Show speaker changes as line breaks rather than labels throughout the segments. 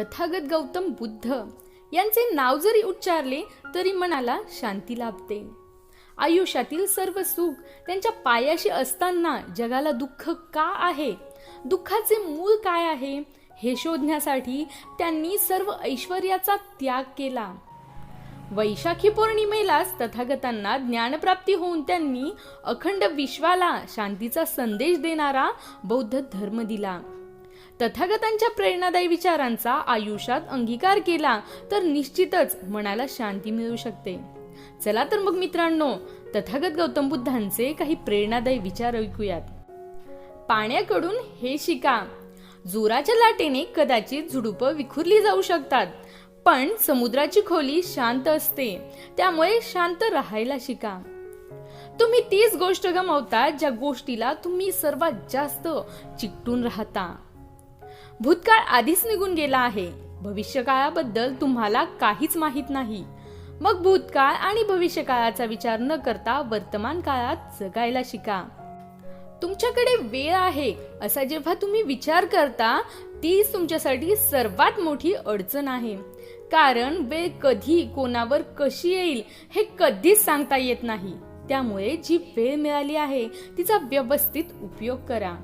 तथागत गौतम बुद्ध यांचे नाव जरी उच्चारले तरी मनाला शांती लाभते. आयुष्यातील सर्व सुख त्यांच्या पायाशी असताना जगाला दुःख का आहे? दुःखाचे मूळ काय आहे? हे शोधण्यासाठी त्यांनी सर्व ऐश्वर्याचा त्याग केला. वैशाखी पौर्णिमेलाच तथागतांना ज्ञानप्राप्ती होऊन त्यांनी अखंड विश्वाला शांतीचा संदेश देणारा बौद्ध धर्म दिला. तथागतांच्या प्रेरणादायी विचारांचा आयुष्यात अंगीकार केला तर निश्चितच मनाला शांती मिळू शकते. चला तर मग मित्रांनो तथागत गौतम बुद्धांचे काही प्रेरणादायी विचार ऐकूयात. पाण्याकडून हे शिका. जोराच्या लाटेने कदाचित झुडुपं विखुरली जाऊ शकतात पण समुद्राची खोली शांत असते त्यामुळे शांत राहायला शिका. तुम्ही तीच गोष्ट गमावता ज्या गोष्टीला तुम्ही सर्वात जास्त चिकटून राहता. भूतकाळ आधीच निघून गेला आहे. भविष्यकाळाबद्दल तुम्हाला काहीच माहीत नाही. मग भूतकाळ आणि भविष्यकाळाचा विचार न करता वर्तमान काळात जगायला शिका. तुमच्याकडे वेळ आहे असा जेव्हा तुम्ही विचार करता तीच तुमच्यासाठी सर्वात मोठी अडचण आहे. कारण वेळ कधी कोणावर कशी येईल हे कधीच सांगता येत नाही. त्यामुळे जी वेळ मिळाली आहे तिचा व्यवस्थित उपयोग करा.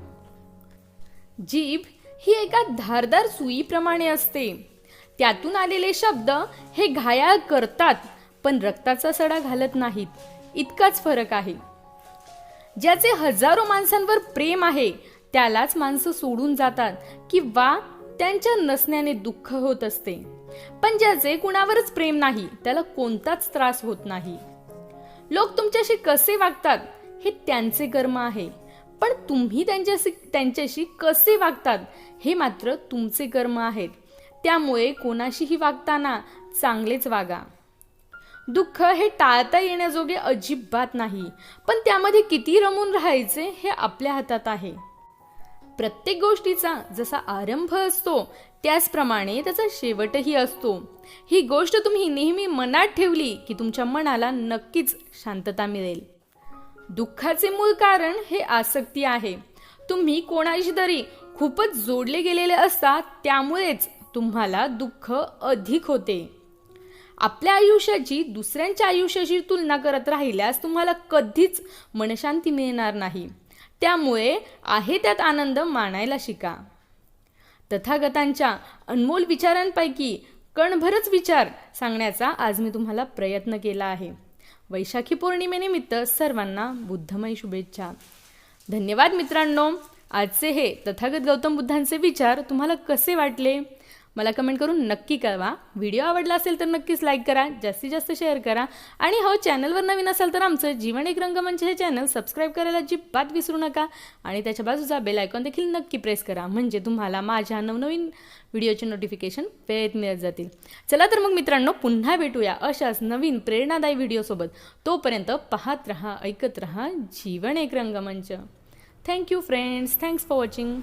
जीभ ही एका धारदार सुईप्रमाणे असते. त्यातून आलेले शब्द हे घायाळ करतात पण रक्ताचा सडा घालत नाहीत. इतकाच फरक आहे. ज्याचे हजारो माणसांवर प्रेम आहे त्यालाच माणसं सोडून जातात किंवा त्यांच्या नसण्याने दुःख होत असते. पण ज्याचे कुणावरच प्रेम नाही त्याला कोणताच त्रास होत नाही. लोक तुमच्याशी कसे वागतात हे त्यांचे कर्म आहे. पण तुम्ही त्यांच्याशी त्यांच्याशी कसे वागतात? हे मात्र तुमचे कर्म आहेत. त्यामुळे कोणाशीही वागताना चांगलेच वागा. दुःख हे टाळता येण्याजोगे अजिबात नाही. पण त्यामध्ये किती रमून राहायचे हे आपल्या हातात आहे. प्रत्येक गोष्टीचा जसा आरंभ असतो त्याचप्रमाणे त्याचा शेवटही असतो. ही गोष्ट तुम्ही नेहमी मनात ठेवली की तुमच्या मनाला नक्कीच शांतता मिळेल. दुःखाचे मूळ कारण हे आसक्ती आहे. तुम्ही कोणाशी तरी खूपच जोडले गेलेले असता त्यामुळेच तुम्हाला दुःख अधिक होते. आपल्या आयुष्याची दुसऱ्यांच्या आयुष्याशी तुलना करत राहिल्यास तुम्हाला कधीच मनशांती मिळणार नाही. त्यामुळे आहे त्यात आनंद मानायला शिका. तथागतांच्या अनमोल विचारांपैकी कणभरच विचार सांगण्याचा आज मी तुम्हाला प्रयत्न केला आहे. वैशाखी पौर्णिमेनिमित्त सर्वांना बुद्धमय शुभेच्छा. धन्यवाद मित्रांनो. आजचे हे तथागत गौतम बुद्धांचे विचार तुम्हाला कसे वाटले? मला कमेंट करून नक्की कळवा. व्हिडिओ आवडला असेल तर नक्कीच लाईक करा जास्तीत जास्त शेअर करा. आणि हो चॅनलवर नवीन असाल तर आमचं जीवन एक रंगमंच हे चॅनल सबस्क्राईब करायला अजिबात विसरू नका. आणि त्याच्या बाजूचा बेल आयकॉन देखील नक्की प्रेस करा. म्हणजे तुम्हाला माझ्या नवनवीन व्हिडिओचे नोटिफिकेशन वेळेत मिळत जातील. चला तर मग मित्रांनो पुन्हा भेटूया अशाच नवीन प्रेरणादायी व्हिडिओसोबत तोपर्यंत पाहत रहा ऐकत रहा जीवन एक रंगमंच. Thank you friends thanks for watching